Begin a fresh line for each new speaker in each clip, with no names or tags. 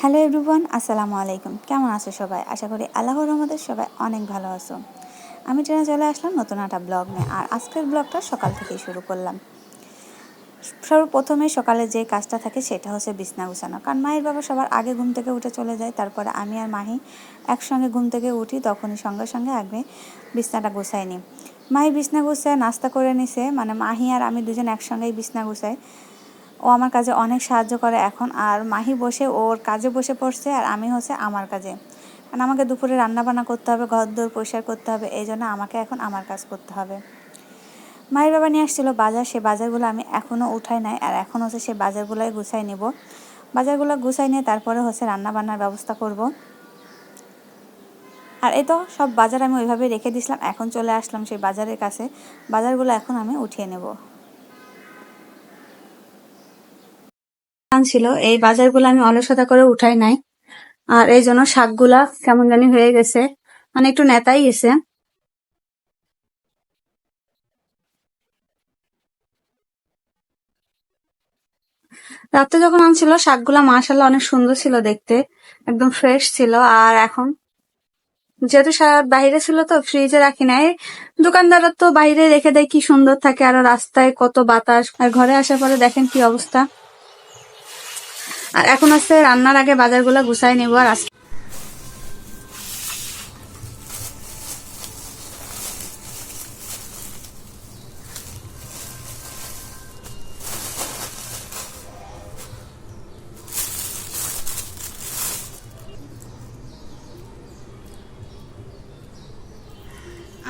Hello everyone, আসসালামু আলাইকুম। কেমন আছো সবাই? আশা করি আল্লাহর রহমতে সবাই অনেক ভালো আছো। আমি ট্রেনে চলে আসলাম নতুন একটা ব্লগ নিয়ে, আর আজকের ব্লগটা সকাল থেকেই শুরু করলাম। সর্বপ্রথমে সকালে যে কাজটা থাকে সেটা হচ্ছে বিছনা গুছানো। কারণ মায়ের বাবা সবার আগে ঘুম থেকে উঠে চলে যায়, তারপরে আমি আর মাহি একসঙ্গে ঘুম থেকে উঠি, তখনই সঙ্গে সঙ্গে আগে বিছনাটা গুছাই নিই। মাহি বিছনা গুছায়, নাস্তা করে নিছে মানে মাহি আর আমি দুজন একসঙ্গেই বিছনা গুছাই। ও আমার কাজে অনেক সাহায্য করে এখন, আর মাহি বসে ওর কাজে বসে পড়ছে আর আমি হচ্ছে আমার কাজে। কারণ আমাকে দুপুরে রান্না বান্না করতে হবে ঘর দৌড় পরিষ্কার করতে হবে, এই জন্য আমাকে এখন আমার কাজ করতে হবে। মায়ের বাবা নিয়ে আসছিল বাজার, সে বাজারগুলো আমি এখনও উঠাই নাই আর এখন হচ্ছে সে বাজারগুলোই গুছাই নেব। বাজারগুলো গুছাই নিয়ে তারপরে হচ্ছে রান্না বান্নার ব্যবস্থা করব। আর এই তো সব বাজার আমি ওইভাবে রেখে দিয়েছিলাম, এখন চলে আসলাম সেই বাজারের কাছে। বাজারগুলো এখন আমি উঠিয়ে নেব। ছিল, এই বাজারগুলো আমি অলসতা করে উঠাই নাই। আর এই জন্য শাকগুলা কেমন জানি হয়ে গেছে। মানে একটু নেতাই গেছে। রাতে যখন আনছিল, শাকগুলা মাশাল্লাহ অনেক সুন্দর ছিল দেখতে। একদম ফ্রেশ ছিল। আর এখন যেহেতু শাক ছিল তো ফ্রিজে রাখি নাই। দোকানদাররা তো বাইরে রেখে দেয় কি সুন্দর থাকে। আর রাস্তায় কত বাতাস। আর ঘরে আসার পরে দেখেন কি অবস্থা। আর এখন হচ্ছে রান্নার আগে বাজারগুলো গুছাই নিব আর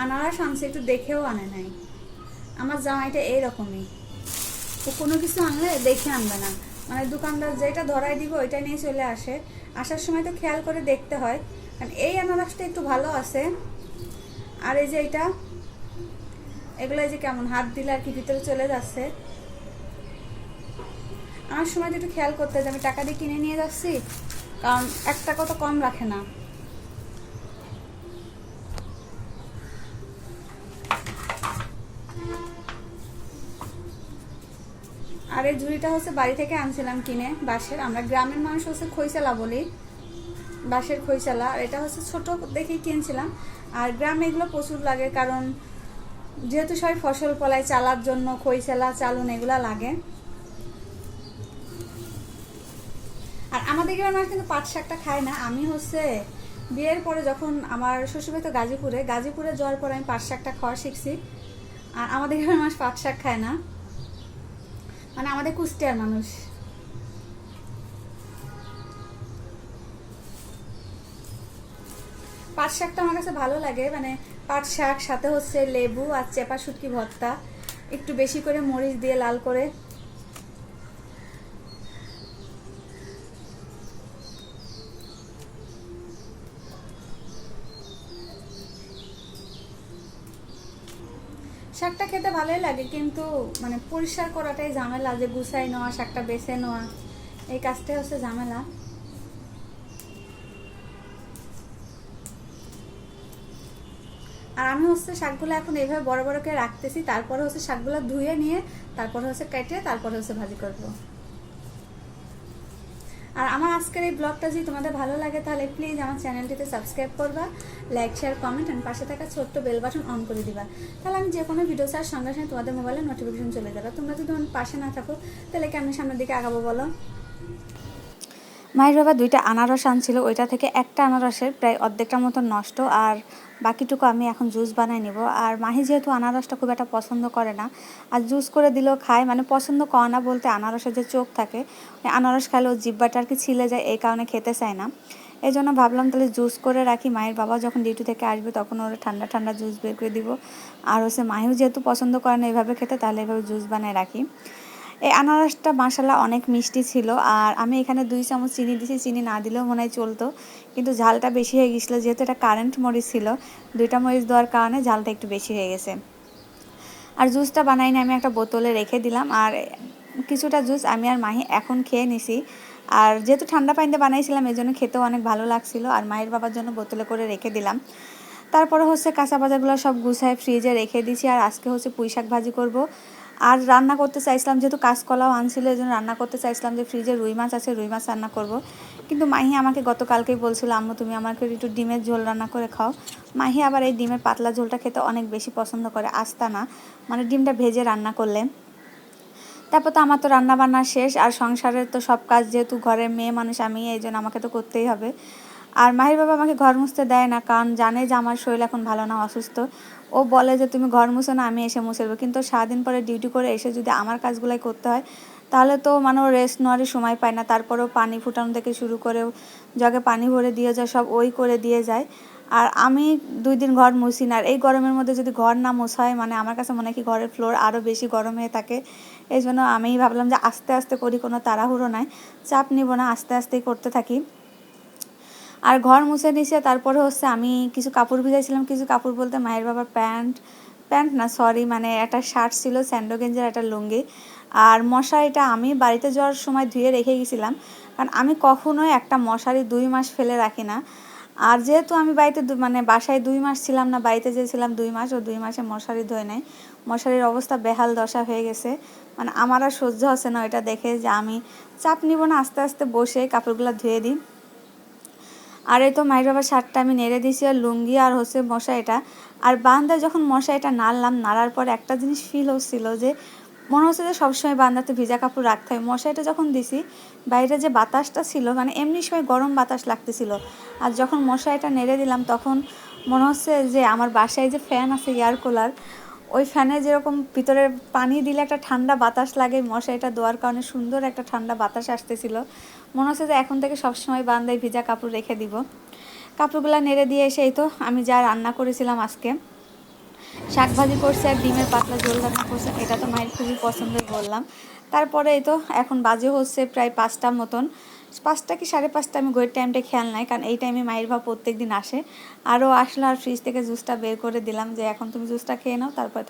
আনারস আনছে, একটু দেখেও আনে নাই। আমার জামাইটা এইরকমই। ও কোনো কিছু আনলে দেখে আনবে না। মানে দোকানদার যেটা ধরাই দিব ওইটা নিয়ে চলে আসে। আসার সময় তো খেয়াল করে দেখতে হয়। কারণ এই আনারসটা একটু ভালো আছে। আর এই যে এটা এগুলো এই যে কেমন হাত দিলে আর কি ভিতরে চলে যাচ্ছে। আমার সময় তো একটু খেয়াল করতে হয় আমি টাকা দিয়ে কিনে নিয়ে যাচ্ছি, কারণ একটা কত কম রাখে না। এই ঝুড়িটা হচ্ছে বাড়ি থেকে আনছিলাম কিনে, বাঁশের। আমরা গ্রামের মানুষ হচ্ছে খৈচালা বলি, বাঁশের খৈচালা আর এটা হচ্ছে ছোট দেখেই কিনছিলাম। আর গ্রামে এগুলো প্রচুর লাগে কারণ যেহেতু সবাই ফসল ফলায়, চালার জন্য খৈচালা চালুন এগুলা লাগে। আর আমাদের গ্রামের মানুষ কিন্তু পাট শাকটা খায় না। আমি হচ্ছে বিয়ের পরে যখন আমার শ্বশুরবাড়ি তো গাজীপুরে গাজীপুরে যাওয়ার পরে আমি পাট শাকটা খাওয়া শিখছি। আর আমাদের গ্রামের মানুষ পাট শাক খায় না। মানে আমাদের কুষ্টিয়ার মানুষ। পাট শাকটা আমার কাছে ভালো লাগে মানে পাট শাক, সাথে হচ্ছে লেবু আর চেপা শুটকি ভর্তা। একটু বেশি করে মরিচ দিয়ে লাল করে শাকটা খেতে ভালোই লাগে, কিন্তু মানে পরিষ্কার করাটাই ঝামেলা যে গুছাই নেওয়া, শাকটা বেছে নেওয়া, এই কাজটাই হচ্ছে ঝামেলা। আর আমি হচ্ছে শাকগুলো এখন এইভাবে বড় বড় করে রাখতেছি, তারপরে হচ্ছে শাকগুলো ধুয়ে নিয়ে, তারপরে হচ্ছে কেটে, তারপরে হচ্ছে ভাজি করব। আর আমার আজকের এই ব্লগটা যদি তোমাদের ভালো লাগে তাহলে প্লিজ আমার চ্যানেলটিতে সাবস্ক্রাইব করবা লাইক শেয়ার কমেন্ট অ্যান্ড পাশে থাকা ছোট্ট বেল বাটন অন করে দিবা। তাহলে আমি যে কোনো ভিডিও ছাড়ার সঙ্গে সঙ্গে তোমাদের মোবাইলে নোটিফিকেশন চলে যাবে। তোমরা যদি আমার পাশে না থাকো, তাহলে কেমন সামনের দিকে আগাবো বলো? মায়ের বাবা দুইটা আনারস আনছিল, ওইটা থেকে একটা আনারসের প্রায় অর্ধেকটার মতো নষ্ট আর বাকিটুকু আমি এখন জুস বানাই নিব। আর মাহি যেহেতু আনারসটা খুব একটা পছন্দ করে না, আর জুস করে দিলেও খায় মানে পছন্দ করে না বলতে আনারসের যে চোখ থাকে আনারস খালে ও জিব্বাটা আর কি ছিলে যায়, এই কারণে খেতে চায় না। এই জন্য ভাবলাম তাহলে জুস করে রাখি, মায়ের বাবা যখন ডিউটি থেকে আসবে তখন ওরা ঠান্ডা ঠান্ডা জুস বের করে দিব। আর হচ্ছে মাহিও যেহেতু পছন্দ করে না এইভাবে খেতে, তাহলে এভাবে জুস বানায় রাখি। এই আনারসটা মাসাল্লাহ অনেক মিষ্টি ছিল আর আমি এখানে দুই চামচ চিনি দিয়েছি। চিনি না দিলেও মনে হয় চলতো। কিন্তু ঝালটা বেশি হয়ে গেছিল, যেহেতু এটা কারেন্ট মরিচ ছিল, দুইটা মরিচ দেওয়ার কারণে ঝালটা একটু বেশি হয়ে গেছে। আর জুসটা বানাইনি আমি একটা বোতলে রেখে দিলাম আর কিছুটা জুস আমি আর মাহি এখন খেয়ে নিছি। আর যেহেতু ঠান্ডা পানিতে বানাইছিলাম, এই জন্য খেতেও অনেক ভালো লাগছিল আর মায়ের বাবার জন্য বোতলে করে রেখে দিলাম। তারপরে হচ্ছে কাঁচা বাজারগুলো সব গুছায় ফ্রিজে রেখে দিছি আর আজকে হচ্ছে পুঁই শাক ভাজি করব। আর রান্না করতে চাইছিলাম, যেহেতু কাঁচকলাও আনছিল এই জন্য রান্না করতে চাইছিলাম যে ফ্রিজে রুই মাছ আছে, রুই মাছ রান্না করব। কিন্তু মাহি আমাকে গতকালকেই বলছিল, আম্মু, তুমি আমাকে একটু ডিমের ঝোল রান্না করে খাও। মাহি আবার এই ডিমের পাতলা ঝোলটা খেতে অনেক বেশি পছন্দ করে আস্তা না মানে ডিমটা ভেজে রান্না করলে। তারপর তো আমার তো রান্না বান্না শেষ, আর সংসারের তো সব কাজ, যেহেতু ঘরের মেয়ে মানুষ আমি এই জন্য আমাকে তো করতেই হবে। আর মাহির বাবা আমাকে ঘর মুছতে দেয় না, কারণ জানে যে আমার শরীর এখন ভালো না, অসুস্থ। ও বলে যে, তুমি ঘর মুছো না, আমি এসে মুছে দেবো। কিন্তু সারাদিন পরে ডিউটি করে এসে যদি আমার কাজগুলাই করতে হয়, তাহলে তো মানে রেস্ট নেওয়ারই সময় পায় না। তারপরেও পানি ফুটানো থেকে শুরু করেও জগে পানি ভরে দিয়ে যায়, সব ওই করে দিয়ে যায়। আর আমি দুই দিন ঘর মুছি না, আর এই গরমের মধ্যে যদি ঘর না মোছা হয় মানে আমার কাছে মনে হয় কি ঘরের ফ্লোর আরও বেশি গরম হয়ে থাকে। এই জন্য আমি ভাবলাম যে, আস্তে আস্তে করি, কোনো তাড়াহুড়ো নাই। চাপ নিব না, আস্তে, আস্তেই করতে থাকি। আর ঘর মুছে নিছে তারপরে হচ্ছে আমি কিছু কাপড় ভিজাইছিলাম, কিছু কাপড় বলতে মায়ের বাবার প্যান্ট। প্যান্ট না সরি মানে একটা শার্ট ছিল, স্যান্ডো গেঞ্জের একটা লুঙ্গি। আর মশারিটা আমি বাড়িতে যাওয়ার সময় ধুয়ে রেখে গেছিলাম, কারণ আমি কখনোই একটা মশারি দুই মাস ফেলে রাখি না। আর যেহেতু আমি বাড়িতে মানে বাসায় দুই মাস ছিলাম না, বাড়িতে যেছিলাম দুই মাস, ও দুই মাসে মশারি ধোয় নাই। মশারির অবস্থা বেহাল দশা হয়ে গেছে। মানে আমার আর সহ্য হচ্ছে না ওইটা দেখে যে আমি চাপ নিব না, আস্তে আস্তে বসে কাপড়গুলো ধুয়ে দিই। আর এই তো মায়ের বাবার শার্টটা আমি নেড়ে দিয়েছি আর লুঙ্গি আর হচ্ছে মশাইটা আর বান্দা যখন মশাইটা নাড়লাম, নাড়ার পর একটা জিনিস ফিল হচ্ছিল যে মনে হচ্ছে যে সবসময় বান্দাতে ভিজা কাপড় রাখতে হয়। মশাইটা যখন দিছি, বাইরে যে বাতাসটা ছিল মানে এমনি সময় গরম বাতাস লাগতেছিল। আর যখন মশাইটা নেড়ে দিলাম, তখন মনে হচ্ছে যে আমার বাসায় যে ফ্যান আছে এয়ার কুলার ওই ফ্যানে যেরকম ভিতরে পানি দিলে একটা ঠান্ডা বাতাস লাগে মশারিটা দেওয়ার কারণে সুন্দর একটা ঠান্ডা বাতাস আসতেছিল। মনে হচ্ছে যে এখন থেকে সবসময় বান্দায় ভিজা কাপড় রেখে দিব। কাপড়গুলো নেড়ে দিয়ে এসেই তো আমি যা রান্না করেছিলাম আজকে। শাক ভাজি করছে আর ডিমের পাতলা ঝোল রান্না করছে, এটা তো মায়ের খুবই পছন্দের বললাম। তারপরে এই তো এখন বাজে হচ্ছে প্রায় পাঁচটার মতন। পাঁচটা কি সাড়ে পাঁচটা আমি গোয়ের টাইমটা খেয়াল নাই, কারণ এই টাইমে মায়ের ভাব প্রত্যেক দিন আসে। আরও আসলো আর ফ্রিজ থেকে জুসটা বের করে দিলাম যে এখন তুমি জুসটা খেয়ে নাও, তারপরে